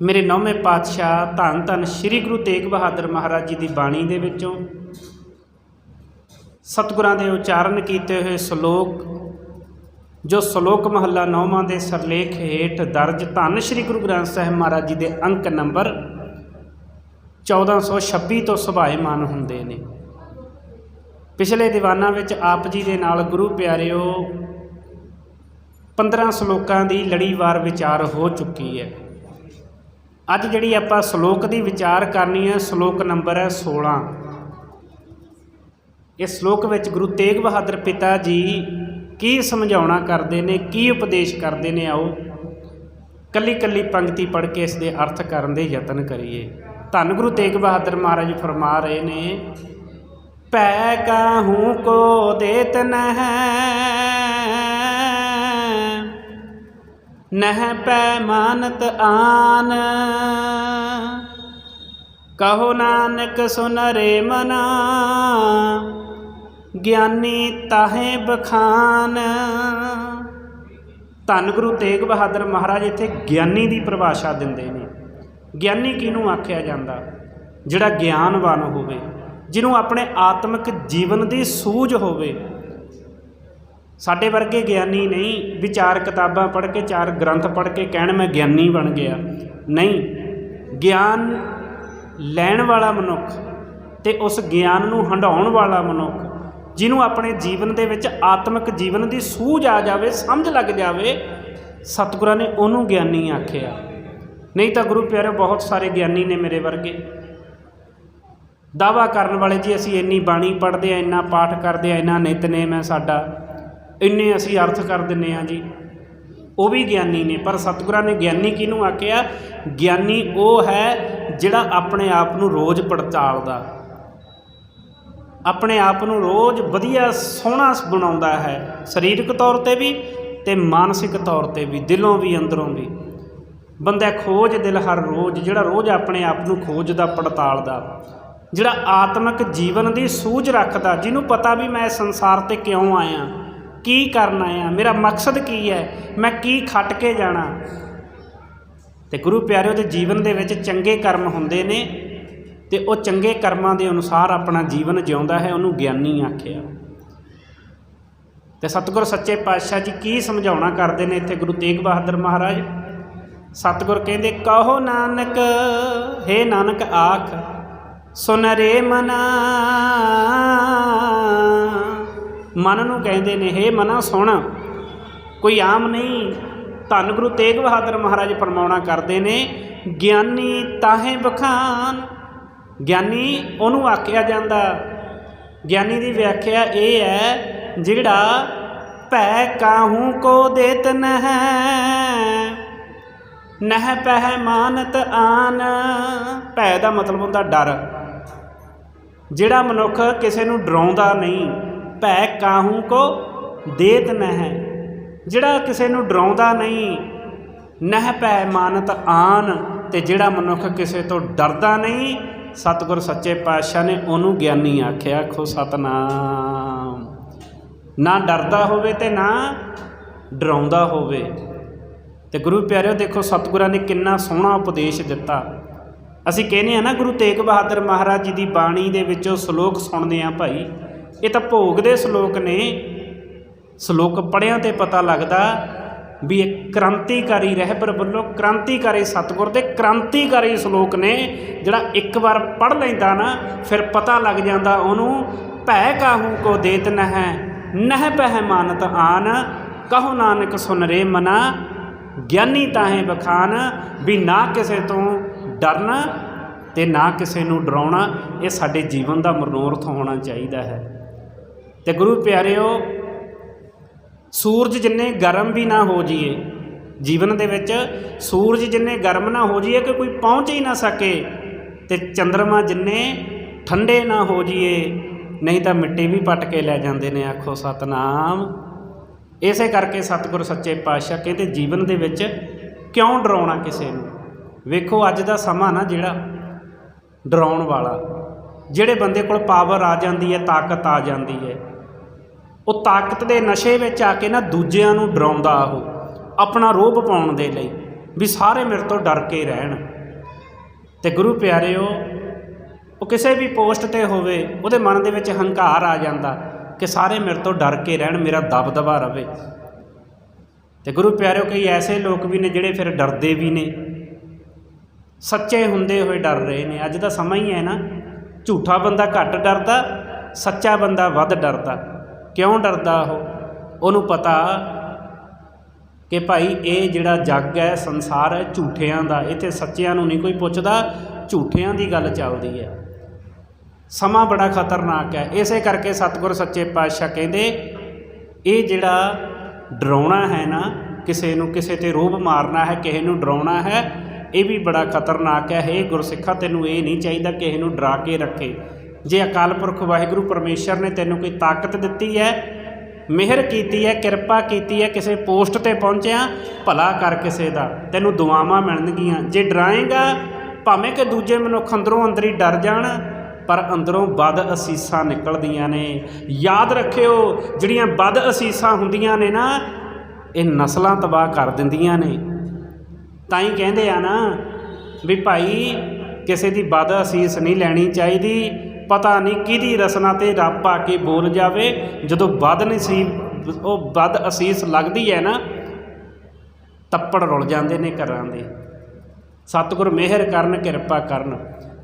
ਮੇਰੇ ਨੌਵੇਂ ਪਾਤਸ਼ਾਹ ਧੰਨ ਧੰਨ ਸ੍ਰੀ ਗੁਰੂ ਤੇਗ ਬਹਾਦਰ ਮਹਾਰਾਜ ਜੀ ਦੀ ਬਾਣੀ ਦੇ ਵਿੱਚੋਂ ਸਤਿਗੁਰਾਂ ਦੇ ਉਚਾਰਨ ਕੀਤੇ ਹੋਏ ਸ਼ਲੋਕ, ਜੋ ਸ਼ਲੋਕ ਮਹੱਲਾ ਨੌਵਾਂ ਦੇ ਸਰਲੇਖ ਹੇਠ ਦਰਜ ਧੰਨ ਸ੍ਰੀ ਗੁਰੂ ਗ੍ਰੰਥ ਸਾਹਿਬ ਮਹਾਰਾਜ ਜੀ ਦੇ ਅੰਕ ਨੰਬਰ 1426 ਤੋਂ ਸੁਭਾਏਮਾਨ ਹੁੰਦੇ ਨੇ। ਪਿਛਲੇ ਦੀਵਾਨਾਂ ਵਿੱਚ ਆਪ ਜੀ ਦੇ ਨਾਲ ਗੁਰੂ ਪਿਆਰਿਓ 15 ਸ਼ਲੋਕਾਂ ਦੀ ਲੜੀਵਾਰ ਵਿਚਾਰ ਹੋ ਚੁੱਕੀ ਹੈ। ਅੱਜ ਜਿਹੜੀ ਆਪਾਂ ਸ਼ਲੋਕ ਦੀ ਵਿਚਾਰ ਕਰਨੀ ਹੈ, ਸ਼ਲੋਕ ਨੰਬਰ ਹੈ 16 ਇਸ ਸ਼ਲੋਕ ਵਿੱਚ ਗੁਰੂ ਤੇਗ ਬਹਾਦਰ ਪਿਤਾ ਜੀ ਕੀ ਸਮਝਾਉਣਾ ਕਰਦੇ ਨੇ, ਕੀ ਉਪਦੇਸ਼ ਕਰਦੇ ਨੇ, ਆਓ ਕੱਲੀ ਕੱਲੀ ਪੰਕਤੀ ਪੜ੍ਹ ਕੇ ਇਸ ਦੇ ਅਰਥ ਕਰਨ ਦੇ ਯਤਨ ਕਰੀਏ। ਧੰਨ ਗੁਰੂ ਤੇਗ ਬਹਾਦਰ ਮਹਾਰਾਜ ਫਰਮਾ ਰਹੇ ਨੇ ਪੈ ਕਾਹੂ ਕੋ ਦੇਤ ਨਹਿ ਨਹਿ ਪੈ ਮਾਨਤ ਆਨ। ਕਹੋ ਨਾਨਕ ਸੁਨਰੇ ਮਨਾ, ਗਿਆਨੀ ਤਾਹੇ ਬਖਾਨ। ਧੰਨ ਗੁਰੂ ਤੇਗ ਬਹਾਦਰ ਮਹਾਰਾਜ ਇੱਥੇ ਗਿਆਨੀ ਦੀ ਪਰਿਭਾਸ਼ਾ ਦਿੰਦੇ ਨੇ। ਗਿਆਨੀ ਕਿਹਨੂੰ ਆਖਿਆ ਜਾਂਦਾ? ਜਿਹੜਾ ਗਿਆਨਵਾਨ ਹੋਵੇ, ਜਿਹਨੂੰ ਆਪਣੇ ਆਤਮਿਕ ਜੀਵਨ ਦੀ ਸੂਝ ਹੋਵੇ ਸਾਡੇ ਵਰਗੇ ਗਿਆਨੀ ਨਹੀਂ, ਵੀ ਚਾਰ ਕਿਤਾਬਾਂ ਪੜ੍ਹ ਕੇ, ਚਾਰ ਗ੍ਰੰਥ ਪੜ੍ਹ ਕੇ ਕਹਿਣ ਮੈਂ ਗਿਆਨੀ ਬਣ ਗਿਆ। ਨਹੀਂ, ਗਿਆਨ ਲੈਣ ਵਾਲਾ ਮਨੁੱਖ ਤੇ ਉਸ ਗਿਆਨ ਨੂੰ ਹੰਡਾਉਣ ਵਾਲਾ ਮਨੁੱਖ, ਜਿਹਨੂੰ ਆਪਣੇ ਜੀਵਨ ਦੇ ਵਿੱਚ ਆਤਮਿਕ ਜੀਵਨ ਦੀ ਸੂਝ ਆ ਜਾਵੇ, ਸਮਝ ਲੱਗ ਜਾਵੇ, ਸਤਿਗੁਰਾਂ ਨੇ ਉਹਨੂੰ ਗਿਆਨੀ ਆਖਿਆ। ਨਹੀਂ ਤਾਂ ਗੁਰੂ ਪਿਆਰੇ, ਬਹੁਤ ਸਾਰੇ ਗਿਆਨੀ ਨੇ ਮੇਰੇ ਵਰਗੇ। ਦਾਵਾ ਕਰਨ ਵਾਲੇ ਜੀ, ਅਸੀਂ ਇੰਨੀ ਬਾਣੀ ਪੜ੍ਹਦੇ ਆ, ਇੰਨਾ ਪਾਠ ਕਰਦੇ ਆ, ਇੰਨਾ ਨਿਤਨੇਮ ਹੈ ਸਾਡਾ। ਇੰਨੇ ਅਸੀਂ ਅਰਥ ਕਰ ਦਿੰਨੇ ਆ ਜੀ। ਉਹ ਵੀ ਗਿਆਨੀ ਨੇ, ਪਰ ਸਤਿਗੁਰਾਂ ਨੇ ਗਿਆਨੀ ਕਿਹਨੂੰ ਆਖਿਆ? ਗਿਆਨੀ ਉਹ ਹੈ ਜਿਹੜਾ ਆਪਣੇ ਆਪ ਨੂੰ ਰੋਜ਼ ਪੜਤਾਲਦਾ। ਆਪਣੇ ਆਪ ਨੂੰ ਰੋਜ਼ ਵਧੀਆ ਸੋਹਣਾ ਬਣਾਉਂਦਾ ਹੈ, ਸਰੀਰਕ ਤੌਰ ਤੇ ਵੀ ਤੇ ਮਾਨਸਿਕ ਤੌਰ ਤੇ ਵੀ, ਦਿਲੋਂ ਵੀ, ਅੰਦਰੋਂ ਵੀ। ਬੰਦਾ ਖੋਜ ਦਿਲ ਹਰ ਰੋਜ਼, ਜਿਹੜਾ ਰੋਜ਼ ਆਪਣੇ ਆਪ ਨੂੰ ਖੋਜਦਾ, ਪੜਤਾਲਦਾ। ਜਿਹੜਾ ਆਤਮਿਕ ਜੀਵਨ ਦੀ ਸੂਝ ਰੱਖਦਾ, ਜਿਹਨੂੰ ਪਤਾ ਵੀ ਮੈਂ ਸੰਸਾਰ ਤੇ ਕਿਉਂ ਆਇਆ? ਕੀ ਕਰਨ ਆਇਆ? ਮੇਰਾ ਮਕਸਦ ਕੀ ਹੈ? ਮੈਂ ਕੀ ਖੱਟ ਕੇ ਜਾਣਾ? ਤੇ ਗੁਰੂ ਪਿਆਰਿਓ ਦੇ ਜੀਵਨ ਦੇ ਵਿੱਚ ਚੰਗੇ ਕਰਮ ਹੁੰਦੇ ਨੇ ਤੇ ਉਹ ਚੰਗੇ ਕਰਮਾਂ ਦੇ ਅਨੁਸਾਰ ਆਪਣਾ ਜੀਵਨ ਜਿਉਂਦਾ ਹੈ, ਉਹਨੂੰ ਗਿਆਨੀ ਆਖਿਆ। ਤੇ ਸਤਿਗੁਰ ਸੱਚੇ ਪਾਤਸ਼ਾਹ ਜੀ ਕੀ ਸਮਝਾਉਣਾ ਕਰਦੇ ਨੇ ਇੱਥੇ ਗੁਰੂ ਤੇਗ ਬਹਾਦਰ ਮਹਾਰਾਜ? ਸਤਿਗੁਰ ਕਹਿੰਦੇ, ਕਹੋ ਨਾਨਕ, ਹੇ ਨਾਨਕ ਆਖ ਸੁਨਰੇ ਮਨਾ ਮਨ ਨੂੰ ਕਹਿੰਦੇ ਨੇ, ਹੇ ਮਨਾ ਸੁਣ, ਕੋਈ ਆਮ ਨਹੀਂ, ਧੰਨ ਗੁਰੂ ਤੇਗ ਬਹਾਦਰ ਮਹਾਰਾਜ ਫਰਮਾਉਣਾ ਕਰਦੇ ਨੇ, ਗਿਆਨੀ ਤਾਹੇ ਬਖਾਨ ਗਿਆਨੀ ਉਹਨੂੰ ਆਖਿਆ ਜਾਂਦਾ, ਗਿਆਨੀ ਦੀ ਵਿਆਖਿਆ ਇਹ ਹੈ, ਜਿਹੜਾ ਭੈ ਕਾਹੂ ਕੋ ਦੇਤ ਨਹਿ ਨਹਿ ਪਹਿ ਮਾਨਤ ਆਨ। ਭੈ ਦਾ ਮਤਲਬ ਹੁੰਦਾ ਡਰ, ਜਿਹੜਾ ਮਨੁੱਖ ਕਿਸੇ ਨੂੰ ਡਰਾਉਂਦਾ ਨਹੀਂ। ਭੈ ਕਾਹੂ ਕੋ ਦੇਤ ਨਹਿ। ਜਿਹੜਾ ਕਿਸੇ ਨੂੰ ਡਰਾਉਂਦਾ ਨਹੀਂ, ਨਹਿ ਭੈ ਮਾਨਤ ਆਨ ਤੇ ਜਿਹੜਾ ਮਨੁੱਖ ਕਿਸੇ ਤੋਂ ਡਰਦਾ ਨਹੀਂ, ਸਤਿਗੁਰ ਸੱਚੇ ਪਾਤਸ਼ਾਹ ਨੇ ਉਹਨੂੰ ਗਿਆਨੀ ਆਖਿਆ, ਖੋ ਸਤਨਾਮ। ਨਾ ਡਰਦਾ ਹੋਵੇ ਤੇ ਨਾ ਡਰਾਉਂਦਾ ਹੋਵੇ। ਤੇ ਗੁਰੂ ਪਿਆਰਿਓ, ਦੇਖੋ ਸਤਿਗੁਰਾਂ ਨੇ ਕਿੰਨਾ ਸੋਹਣਾ ਉਪਦੇਸ਼ ਦਿੱਤਾ। ਅਸੀਂ ਕਹਿੰਦੇ ਆ ਨਾ, ਗੁਰੂ ਤੇਗ ਬਹਾਦਰ ਮਹਾਰਾਜ ਜੀ ਦੀ ਬਾਣੀ ਦੇ ਵਿੱਚੋਂ ਸ਼ਲੋਕ ਸੁਣਦੇ ਆ ਭਾਈ। ਇਹ ਤਾਂ ਭੋਗ ਦੇ ਸ਼ਲੋਕ ਨੇ। ਸ਼ਲੋਕ ਪੜਿਆਂ ਤੇ ਪਤਾ ਲੱਗਦਾ ਵੀ ਇਹ ਕ੍ਰਾਂਤੀਕਾਰੀ ਰਹਿਬਰ ਵੱਲੋਂ ਕ੍ਰਾਂਤੀਕਾਰੀ ਸਤਿਗੁਰ ਦੇ ਕ੍ਰਾਂਤੀਕਾਰੀ ਸ਼ਲੋਕ ਨੇ, ਜਿਹੜਾ ਇੱਕ ਵਾਰ ਪੜ ਲੈਂਦਾ ਨਾ, ਫਿਰ ਪਤਾ ਲੱਗ ਜਾਂਦਾ ਉਹਨੂੰ, ਭੈ ਕਾਹੂ ਕੋ ਦੇਤ ਨਹਿ ਨਹਿ ਪਹਿ ਮਾਨਤ ਆਨ, ਕਹੋ ਨਾਨਕ ਸੁਨ ਰੇ ਮਨਾ, ਗਿਆਨੀ ਤਾਹੇ ਬਖਾਨ ਵੀ ਨਾ ਕਿਸੇ ਤੋਂ ਡਰਨਾ ਤੇ ਨਾ ਕਿਸੇ ਨੂੰ ਡਰਾਉਣਾ, ਇਹ ਸਾਡੇ ਜੀਵਨ ਦਾ ਮਨੋਰਥ ਹੋਣਾ ਚਾਹੀਦਾ ਹੈ। ਤੇ ਗੁਰੂ ਪਿਆਰਿਓ, ਸੂਰਜ ਜਿੰਨੇ ਗਰਮ ਵੀ ਨਾ ਹੋ ਜਾਈਏ, ਜੀਵਨ ਦੇ ਵਿੱਚ ਸੂਰਜ ਜਿੰਨੇ ਗਰਮ ਨਾ ਹੋ ਜਾਈਏ ਕਿ ਕੋਈ ਪਹੁੰਚ ਹੀ ਨਾ ਸਕੇ ਤੇ ਚੰ드ਰਮਾ ਜਿੰਨੇ ਠੰਡੇ ਨਾ ਹੋ ਜਾਈਏ, ਨਹੀਂ ਤਾਂ ਮਿੱਟੀ ਵੀ ਪੱਟ ਕੇ ਲੈ ਜਾਂਦੇ ਨੇ, ਆਖੋ ਸਤਨਾਮ। ਇਸੇ ਕਰਕੇ ਸਤਿਗੁਰ ਸੱਚੇ ਪਾਤਸ਼ਾਹ ਕਹਿੰਦੇ ਜੀਵਨ ਦੇ ਵਿੱਚ ਕਿਉਂ ਡਰਾਉਣਾ ਕਿਸੇ ਨੂੰ? ਵੇਖੋ ਅੱਜ ਦਾ ਸਮਾਂ ਨਾ ਜਿਹੜਾ ਡਰਾਉਣ ਵਾਲਾ, ਜਿਹੜੇ ਬੰਦੇ ਕੋਲ ਪਾਵਰ ਆ ਜਾਂਦੀ ਹੈ, ਤਾਕਤ ਆ ਜਾਂਦੀ ਹੈ ਉਹ ਤਾਕਤ ਦੇ ਨਸ਼ੇ ਵਿੱਚ ਆ ਕੇ ਨਾ ਦੂਜਿਆਂ ਨੂੰ ਡਰਾਉਂਦਾ ਉਹ, ਆਪਣਾ ਰੋਬ ਪਾਉਣ ਦੇ ਲਈ, ਵੀ ਸਾਰੇ ਮੇਰੇ ਤੋਂ ਡਰ ਕੇ ਰਹਿਣ। ਤੇ ਗੁਰੂ ਪਿਆਰਿਓ, ਉਹ ਕਿਸੇ ਵੀ ਪੋਸਟ ਤੇ ਹੋਵੇ, ਉਹਦੇ ਮਨ ਦੇ ਵਿੱਚ ਹੰਕਾਰ ਆ ਜਾਂਦਾ ਕਿ ਸਾਰੇ ਮੇਰੇ ਤੋਂ ਡਰ ਕੇ ਰਹਿਣ, ਮੇਰਾ ਦਬਦਬਾ ਰਵੇ। ਤੇ ਗੁਰੂ ਪਿਆਰਿਓ, ਕਈ ਐਸੇ ਲੋਕ ਵੀ ਨੇ ਜਿਹੜੇ ਫਿਰ ਡਰਦੇ ਵੀ ਨੇ। ਸੱਚੇ ਹੁੰਦੇ ਹੋਏ ਡਰ ਰਹੇ ਨੇ। ਅੱਜ ਦਾ ਸਮਾਂ ਹੀ ਹੈ ਨਾ, ਝੂਠਾ ਬੰਦਾ ਘੱਟ ਡਰਦਾ, ਸੱਚਾ ਬੰਦਾ ਵੱਧ ਡਰਦਾ। ਕਿਉਂ ਡਰਦਾ ਉਹ? ਉਹਨੂੰ ਪਤਾ ਕਿ ਭਾਈ ਇਹ ਜਿਹੜਾ ਜੱਗ ਹੈ, ਸੰਸਾਰ ਹੈ, ਝੂਠਿਆਂ ਦਾ, ਇੱਥੇ ਸੱਚਿਆਂ ਨੂੰ ਨਹੀਂ ਕੋਈ ਪੁੱਛਦਾ, ਝੂਠਿਆਂ ਦੀ ਗੱਲ ਚੱਲਦੀ ਹੈ। ਸਮਾਂ ਬੜਾ ਖਤਰਨਾਕ ਹੈ। ਇਸੇ ਕਰਕੇ ਸਤਿਗੁਰ ਸੱਚੇ ਪਾਤਸ਼ਾਹ ਕਹਿੰਦੇ, ਇਹ ਜਿਹੜਾ ਡਰਾਉਣਾ ਹੈ ਨਾ, ਕਿਸੇ ਨੂੰ ਕਿਸੇ ਤੇ ਰੋਬ ਮਾਰਨਾ ਹੈ, ਕਿਸੇ ਨੂੰ ਡਰਾਉਣਾ ਹੈ, ਇਹ ਵੀ ਬੜਾ ਖਤਰਨਾਕ ਹੈ। ਇਹ ਗੁਰਸਿੱਖਾ, ਤੈਨੂੰ ਇਹ ਨਹੀਂ ਚਾਹੀਦਾ ਕਿਸੇ ਨੂੰ ਡਰਾ ਕੇ ਰੱਖੇ। ਜੇ ਅਕਾਲ ਪੁਰਖ ਵਾਹਿਗੁਰੂ ਪਰਮੇਸ਼ਰ ਨੇ ਤੈਨੂੰ ਕੋਈ ਤਾਕਤ ਦਿੱਤੀ ਹੈ, ਮਿਹਰ ਕੀਤੀ ਹੈ, ਕਿਰਪਾ ਕੀਤੀ ਹੈ, ਕਿਸੇ ਪੋਸਟ ਤੇ ਪਹੁੰਚਿਆ, ਭਲਾ ਕਰ ਕਿਸੇ ਦਾ। ਤੈਨੂੰ ਦੁਆਵਾਂ ਮਿਲਣਗੀਆਂ। ਜੇ ਡਰਾਏਗਾ, ਭਾਵੇਂ ਕਿ ਦੂਜੇ ਮਨੁੱਖ ਅੰਦਰੋਂ ਅੰਦਰ ਹੀ ਡਰ ਜਾਣ, ਪਰ ਅੰਦਰੋਂ ਬਦ ਅਸੀਸਾਂ ਨਿਕਲਦੀਆਂ ਨੇ। ਯਾਦ ਰੱਖਿਓ, ਜਿਹੜੀਆਂ ਬਦ ਅਸੀਸਾਂ ਹੁੰਦੀਆਂ ਨੇ ਨਾ, ਇਹ ਨਸਲਾਂ ਤਬਾਹ ਕਰ ਦਿੰਦੀਆਂ ਨੇ। ਤਾਂ ਹੀ ਕਹਿੰਦੇ ਆ ਨਾ, ਵੀ ਭਾਈ, ਕਿਸੇ ਦੀ ਬਦ ਅਸੀਸ ਨਹੀਂ ਲੈਣੀ ਚਾਹੀਦੀ। ਪਤਾ ਨਹੀਂ ਕਿਹਦੀ ਰਸਨਾ ਤੇ ਰੱਬ ਆ ਕੇ ਬੋਲ ਜਾਵੇ। ਜਦੋਂ ਬਦ ਨਸੀਬ, ਉਹ ਵੱਧ ਅਸੀਸ ਲੱਗਦੀ ਹੈ ਨਾ, ਤੱਪੜ ਰੁਲ ਜਾਂਦੇ ਨੇ ਘਰਾਂ ਦੇ। ਸਤਿਗੁਰ ਮਿਹਰ ਕਰਨ, ਕਿਰਪਾ ਕਰਨ।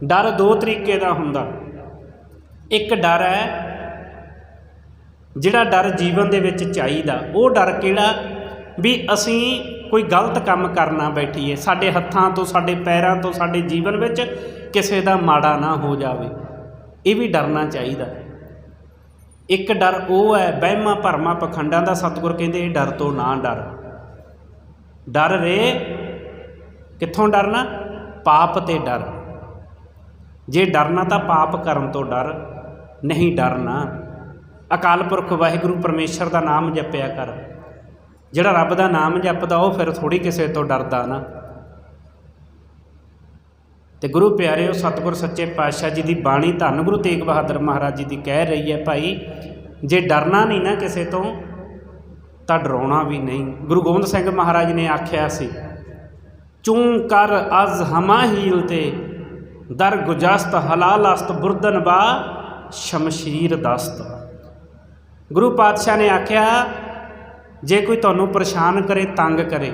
ਡਰ ਦੋ ਤਰੀਕੇ ਦਾ ਹੁੰਦਾ। ਇੱਕ ਡਰ ਹੈ, ਜਿਹੜਾ ਡਰ ਜੀਵਨ ਦੇ ਵਿੱਚ ਚਾਹੀਦਾ। ਉਹ ਡਰ ਕਿਹੜਾ? ਵੀ ਅਸੀਂ ਕੋਈ ਗਲਤ ਕੰਮ ਕਰਨਾ ਬੈਠੀਏ, ਸਾਡੇ ਹੱਥਾਂ ਤੋਂ, ਸਾਡੇ ਪੈਰਾਂ ਤੋਂ, ਸਾਡੇ ਜੀਵਨ ਵਿੱਚ ਕਿਸੇ ਦਾ ਮਾੜਾ ਨਾ ਹੋ ਜਾਵੇ। ਇਹ ਵੀ ਡਰਨਾ ਚਾਹੀਦਾ। ਇੱਕ ਡਰ ਉਹ ਹੈ, ਵਹਿਮਾਂ ਭਰਮਾਂ ਪਖੰਡਾਂ ਦਾ ਸਤਿਗੁਰ ਕਹਿੰਦੇ ਇਹ ਡਰ ਤੋਂ ਨਾ ਡਰ। ਡਰ ਰੇ, ਕਿੱਥੋਂ ਡਰਨਾ ਪਾਪ ਤੇ ਡਰ। ਜੇ ਡਰਨਾ ਤਾਂ ਪਾਪ ਕਰਨ ਤੋਂ ਡਰ, ਨਹੀਂ ਡਰਨਾ। ਅਕਾਲ ਪੁਰਖ ਵਾਹਿਗੁਰੂ ਪਰਮੇਸ਼ਰ ਦਾ ਨਾਮ ਜਪਿਆ ਕਰ। ਜਿਹੜਾ ਰੱਬ ਦਾ ਨਾਮ ਜਪਦਾ, ਉਹ ਫਿਰ ਥੋੜੀ ਕਿਸੇ ਤੋਂ ਡਰਦਾ ਨਾ। ਤੇ ਗੁਰੂ ਪਿਆਰਿਓ, ਸਤਿਗੁਰ ਸੱਚੇ ਪਾਤਸ਼ਾਹ ਜੀ ਦੀ ਬਾਣੀ ਧੰਨ ਗੁਰੂ ਤੇਗ ਬਹਾਦਰ ਮਹਾਰਾਜ ਜੀ ਦੀ ਕਹਿ ਰਹੀ ਹੈ ਭਾਈ, ਜੇ ਡਰਨਾ ਨਹੀਂ ਨਾ ਕਿਸੇ ਤੋਂ, ਤਾਂ ਡਰਾਉਣਾ ਵੀ ਨਹੀਂ। ਗੁਰੂ ਗੋਬਿੰਦ ਸਿੰਘ ਮਹਾਰਾਜ ਨੇ ਆਖਿਆ ਸੀ, ਚੂੰ ਕਰ ਅਜ਼ ਹਮਾ ਹੀਲ ਤੇ, ਦਰ ਗੁਜਸਤ ਹਲਾਲਸਤ ਬੁਰਦਨ ਬਾ ਸ਼ਮਸ਼ੀਰ ਦਸਤ। ਗੁਰੂ ਪਾਤਸ਼ਾਹ ਨੇ ਆਖਿਆ, ਜੇ ਕੋਈ ਤੁਹਾਨੂੰ ਪਰੇਸ਼ਾਨ ਕਰੇ, ਤੰਗ ਕਰੇ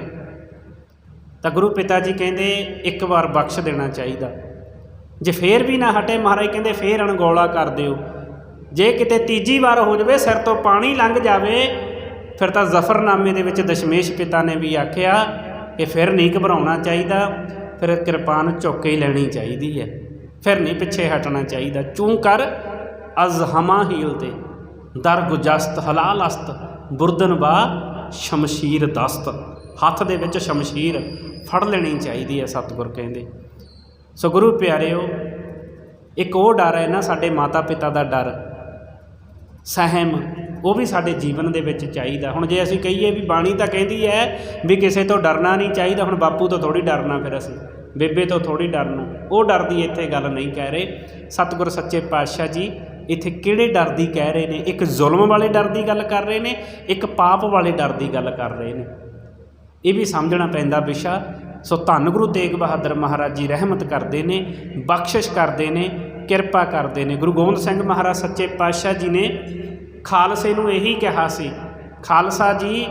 ਤਾਂ ਗੁਰੂ ਪਿਤਾ ਜੀ ਕਹਿੰਦੇ, ਇੱਕ ਵਾਰ ਬਖਸ਼ ਦੇਣਾ ਚਾਹੀਦਾ। ਜੇ ਫੇਰ ਵੀ ਨਾ ਹਟੇ, ਮਹਾਰਾਜ ਕਹਿੰਦੇ, ਫੇਰ ਅਣਗੌਲਾ ਕਰ ਦਿਓ। ਜੇ ਕਿਤੇ ਤੀਜੀ ਵਾਰ ਹੋ ਜਾਵੇ, ਸਿਰ ਤੋਂ ਪਾਣੀ ਲੰਘ ਜਾਵੇ, ਫਿਰ ਤਾਂ ਜ਼ਫਰਨਾਮੇ ਦੇ ਵਿੱਚ ਦਸ਼ਮੇਸ਼ ਪਿਤਾ ਨੇ ਵੀ ਆਖਿਆ ਕਿ ਫਿਰ ਨਹੀਂ ਘਬਰਾਉਣਾ ਚਾਹੀਦਾ, ਫਿਰ ਕਿਰਪਾਨ ਝੁੱਕ ਕੇ ਹੀ ਲੈਣੀ ਚਾਹੀਦੀ ਹੈ। ਫਿਰ ਨਹੀਂ ਪਿੱਛੇ ਹਟਣਾ ਚਾਹੀਦਾ। ਚੂੰ ਕਰ, ਅਜ਼ ਹਮਾ ਹੀਲ ਤੇ। ਦਰ ਗੁਜਸਤ, ਹਲਾਲ ਅਸਤ, ਬੁਰਦਨ ਬਾ ਸ਼ਮਸ਼ੀਰ ਦਸਤ। ਹੱਥ ਦੇ ਵਿੱਚ ਸ਼ਮਸ਼ੀਰ ਫੜ ਲੈਣੀ ਚਾਹੀਦੀ ਹੈ ਸਤਿਗੁਰ ਕਹਿੰਦੇ। ਸੋ ਗੁਰੂ ਪਿਆਰਿਓ, ਇੱਕ ਉਹ ਡਰ ਹੈ ਨਾ ਸਾਡੇ ਮਾਤਾ ਪਿਤਾ ਦਾ ਡਰ। ਸਹਿਮ, ਉਹ ਵੀ ਸਾਡੇ ਜੀਵਨ ਦੇ ਵਿੱਚ ਚਾਹੀਦਾ। ਹੁਣ ਜੇ ਅਸੀਂ ਕਹੀਏ ਵੀ ਬਾਣੀ ਤਾਂ ਕਹਿੰਦੀ ਹੈ ਵੀ ਕਿਸੇ ਤੋਂ ਡਰਨਾ ਨਹੀਂ ਚਾਹੀਦਾ, ਹੁਣ ਬਾਪੂ ਤੋਂ ਥੋੜੀ ਡਰਨਾ ਫਿਰ ਅਸੀਂ, ਬੇਬੇ ਤੋਂ ਥੋੜੀ ਡਰਨਾ। ਉਹ ਡਰ ਦੀ ਇੱਥੇ ਗੱਲ ਨਹੀਂ ਕਹਿ ਰਹੇ। ਸਤਿਗੁਰ ਸੱਚੇ ਪਾਤਸ਼ਾਹ ਜੀ ਇੱਥੇ ਕਿਹੜੇ ਡਰ ਦੀ ਕਹਿ ਰਹੇ ਨੇ? ਇੱਕ ਜ਼ੁਲਮ ਵਾਲੇ ਡਰ ਦੀ ਗੱਲ ਕਰ ਰਹੇ ਨੇ, ਇੱਕ ਪਾਪ ਵਾਲੇ ਡਰ ਦੀ ਗੱਲ ਕਰ ਰਹੇ ਨੇ। ਇਹ ਵੀ ਸਮਝਣਾ ਪੈਂਦਾ ਵਿਸ਼ਾ। ਸੋ ਧੰਨ ਗੁਰੂ ਤੇਗ ਬਹਾਦਰ ਮਹਾਰਾਜ ਜੀ ਰਹਿਮਤ ਕਰਦੇ ਨੇ, ਬਖਸ਼ਿਸ਼ ਕਰਦੇ ਨੇ, ਕਿਰਪਾ ਕਰਦੇ ਨੇ। ਗੁਰੂ ਗੋਬਿੰਦ ਸਿੰਘ ਮਹਾਰਾਜ ਸੱਚੇ ਪਾਤਸ਼ਾਹ ਜੀ ਨੇ ਖਾਲਸੇ ਨੂੰ ਇਹੀ ਕਿਹਾ ਸੀ, ਖਾਲਸਾ ਜੀ,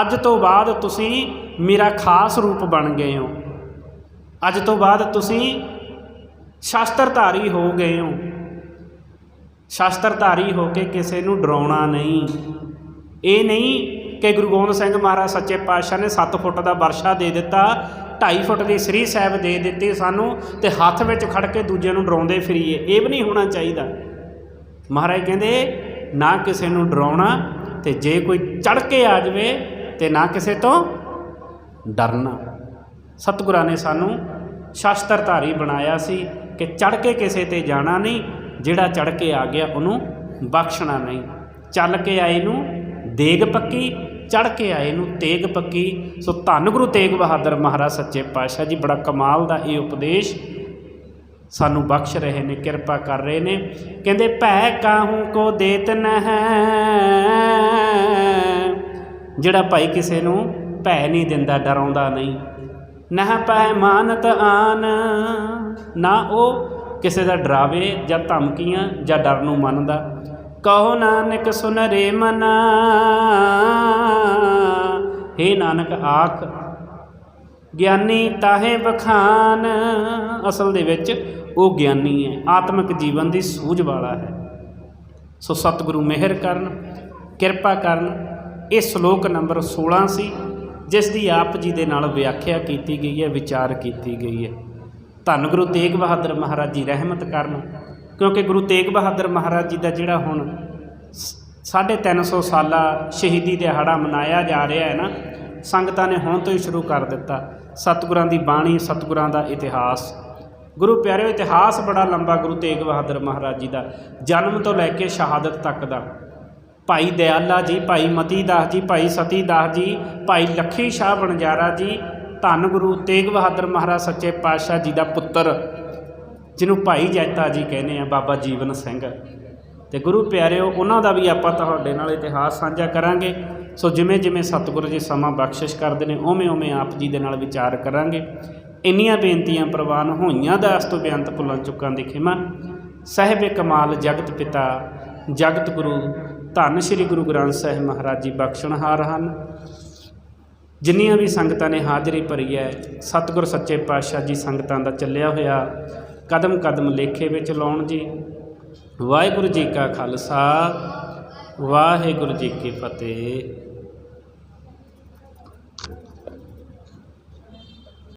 ਅੱਜ ਤੋਂ ਬਾਅਦ ਤੁਸੀਂ ਮੇਰਾ ਖਾਸ ਰੂਪ ਬਣ ਗਏ ਹੋ। ਅੱਜ ਤੋਂ ਬਾਅਦ ਤੁਸੀਂ ਸ਼ਾਸਤਰਧਾਰੀ ਹੋ ਗਏ ਹੋ। ਸ਼ਾਸਤਰਧਾਰੀ ਹੋ ਕੇ ਕਿਸੇ ਨੂੰ ਡਰਾਉਣਾ ਨਹੀਂ। ਇਹ ਨਹੀਂ ਕਿ ਗੁਰੂ ਗੋਬਿੰਦ ਸਿੰਘ ਮਹਾਰਾਜ ਸੱਚੇ ਪਾਤਸ਼ਾਹ ਨੇ 7 ਫੁੱਟ ਦਾ ਵਰਸ਼ਾ ਦੇ ਦਿੱਤਾ 2.5 ਫੁੱਟ ਦੀ ਸ੍ਰੀ ਸਾਹਿਬ ਦੇ ਦਿੱਤੀ ਸਾਨੂੰ ਤੇ ਹੱਥ ਵਿੱਚ ਖੜ ਕੇ ਦੂਜਿਆਂ ਨੂੰ ਡਰਾਉਂਦੇ ਫਿਰੀਏ, ਇਹ ਵੀ ਨਹੀਂ ਹੋਣਾ ਚਾਹੀਦਾ। ਮਹਾਰਾਜ ਕਹਿੰਦੇ, ਨਾ ਕਿਸੇ ਨੂੰ ਡਰਾਉਣਾ ਤੇ ਜੇ ਕੋਈ ਚੜ ਕੇ ਆ ਜਾਵੇ ਤੇ ਨਾ ਕਿਸੇ ਤੋਂ ਡਰਨਾ। ਸਤਿਗੁਰਾਂ ਨੇ ਸਾਨੂੰ ਸ਼ਾਸਤਰਧਾਰੀ ਬਣਾਇਆ ਸੀ ਕਿ ਚੜ ਕੇ ਕਿਸੇ ਤੇ ਜਾਣਾ ਨਹੀਂ, ਜਿਹੜਾ ਚੜ ਕੇ ਆ ਗਿਆ ਉਹਨੂੰ ਬਖਸ਼ਣਾ ਨਹੀਂ। ਚੱਲ ਕੇ ਆਏ ਨੂੰ ਦੇਗ ਪੱਕੀ ਚੜ ਕੇ ਆਏ ਨੂੰ, ਤੇਗ ਪੱਕੀ। ਸੋ ਧੰਨ ਗੁਰੂ ਤੇਗ ਬਹਾਦਰ ਮਹਾਰਾਜ, ਸੱਚੇ ਪਾਤਸ਼ਾਹ ਜੀ, ਬੜਾ ਕਮਾਲ ਦਾ ਇਹ ਉਪਦੇਸ਼ ਸਾਨੂੰ ਬਖਸ਼ ਰਹੇ ਨੇ, ਕਿਰਪਾ ਕਰ ਰਹੇ ਨੇ। ਕਹਿੰਦੇ, ਭੈ ਕਾਹੂ ਕੋ ਦੇਤ ਨਹਿ? ਜਿਹੜਾ ਭਾਈ ਕਿਸੇ ਨੂੰ ਭੈ ਨਹੀਂ ਦਿੰਦਾ, ਡਰਾਉਂਦਾ ਨਹੀਂ। ਨਹ ਪੈ ਮਾਨਤ ਆਨ। ਨਾ ਉਹ ਕਿਸੇ ਦਾ ਡਰਾਵੇ ਜਾਂ ਧਮਕੀਆਂ ਜਾਂ ਡਰ ਨੂੰ ਮੰਨਦਾ। ਕਹੋ ਨਾਨਕ ਸੁਨ ਰੇ ਮਨਾ। ਹੇ ਨਾਨਕ ਆਖ, ਗਿਆਨੀ ਤਾਹੇ ਬਖਾਨ ਅਸਲ ਦੇ ਵਿੱਚ ਉਹ ਗਿਆਨੀ ਹੈ, ਆਤਮਿਕ ਜੀਵਨ ਦੀ ਸੂਝ ਵਾਲਾ ਹੈ। ਸੋ ਸਤਿਗੁਰੂ ਮਿਹਰ ਕਰਨ, ਕਿਰਪਾ ਕਰਨ। ਇਹ ਸ਼ਲੋਕ ਨੰਬਰ 16 ਸੀ, ਜਿਸ ਦੀ ਆਪ ਜੀ ਦੇ ਨਾਲ ਵਿਆਖਿਆ ਕੀਤੀ ਗਈ ਹੈ, ਵਿਚਾਰ ਕੀਤੀ ਗਈ ਹੈ। ਧੰਨ ਗੁਰੂ ਤੇਗ ਬਹਾਦਰ ਮਹਾਰਾਜ ਜੀ, ਰਹਿਮਤ ਕਰਨ। ਕਿਉਂਕਿ ਗੁਰੂ ਤੇਗ ਬਹਾਦਰ ਮਹਾਰਾਜ ਜੀ ਦਾ ਜਿਹੜਾ ਹੁਣ ਸ- ਸਾਢੇ ਤਿੰਨ ਸੌ ਸਾਲਾ ਸ਼ਹੀਦੀ ਦਿਹਾੜਾ ਮਨਾਇਆ ਜਾ ਰਿਹਾ ਹੈ ਨਾ, ਸੰਗਤਾਂ ਨੇ ਹੁਣ ਤੋਂ ਹੀ ਸ਼ੁਰੂ ਕਰ ਦਿੱਤਾ। ਸਤਿਗੁਰਾਂ ਦੀ ਬਾਣੀ, ਸਤਿਗੁਰਾਂ ਦਾ ਇਤਿਹਾਸ। ਗੁਰੂ ਪਿਆਰਿਓ, ਇਤਿਹਾਸ ਬੜਾ ਲੰਬਾ ਗੁਰੂ ਤੇਗ ਬਹਾਦਰ ਮਹਾਰਾਜ ਜੀ ਦਾ, ਜਨਮ ਤੋਂ ਲੈ ਕੇ ਸ਼ਹਾਦਤ ਤੱਕ ਦਾ। ਭਾਈ ਦਿਆਲਾ ਜੀ, ਭਾਈ ਮਤੀ ਦਾਸ ਜੀ, ਭਾਈ ਸਤੀ ਦਾਸ ਜੀ, ਭਾਈ ਲੱਖੀ ਸ਼ਾਹ ਬਣਜਾਰਾ ਜੀ, ਧੰਨ ਗੁਰੂ ਤੇਗ ਬਹਾਦਰ ਮਹਾਰਾਜ ਸੱਚੇ ਪਾਤਸ਼ਾਹ ਜੀ ਦਾ ਪੁੱਤਰ। ਜਿਹਨੂੰ ਭਾਈ ਜੈਤਾ ਜੀ ਕਹਿੰਦੇ ਆ, ਬਾਬਾ ਜੀਵਨ ਸਿੰਘ। ਤੇ ਗੁਰੂ ਪਿਆਰਿਓ, ਉਹਨਾਂ ਦਾ ਵੀ ਆਪਾਂ ਤੁਹਾਡੇ ਨਾਲ ਇਤਿਹਾਸ ਸਾਂਝਾ ਕਰਾਂਗੇ। ਸੋ ਜਿਵੇਂ ਜਿਵੇਂ ਸਤਿਗੁਰੂ ਜੀ ਸਮਾਂ ਬਖਸ਼ਿਸ਼ ਕਰਦੇ ਨੇ, ਉਵੇਂ ਉਵੇਂ ਆਪ ਜੀ ਦੇ ਨਾਲ ਵਿਚਾਰ ਕਰਾਂਗੇ। ਇੰਨੀਆਂ ਬੇਨਤੀਆਂ ਪ੍ਰਵਾਨ ਹੋਈਆਂ ਦਾ, ਇਸ ਤੋਂ ਬੇਅੰਤ ਭੁੱਲਾਂ ਚੁੱਕਾਂ ਦੀ ਖਿਮਾ। ਸਾਹਿਬ ਕਮਾਲ ਜਗਤ ਪਿਤਾ, ਜਗਤ ਗੁਰੂ, ਧੰਨ ਸ੍ਰੀ ਗੁਰੂ ਗ੍ਰੰਥ ਸਾਹਿਬ ਮਹਾਰਾਜ ਜੀ ਬਖਸ਼ਣਹਾਰ ਹਨ। ਜਿੰਨੀਆਂ ਵੀ ਸੰਗਤਾਂ ਨੇ ਹਾਜ਼ਰੀ ਭਰੀ ਹੈ, ਸਤਿਗੁਰ ਸੱਚੇ ਪਾਤਸ਼ਾਹ ਜੀ ਸੰਗਤਾਂ ਦਾ ਚੱਲਿਆ ਹੋਇਆ ਕਦਮ ਕਦਮ ਲੇਖੇ ਵਿੱਚ ਲਾਉਣ ਜੀ। ਵਾਹਿਗੁਰੂ ਜੀ ਕਾ ਖਾਲਸਾ ਵਾਹਿਗੁਰੂ ਜੀ ਕੀ ਫਤਿਹ।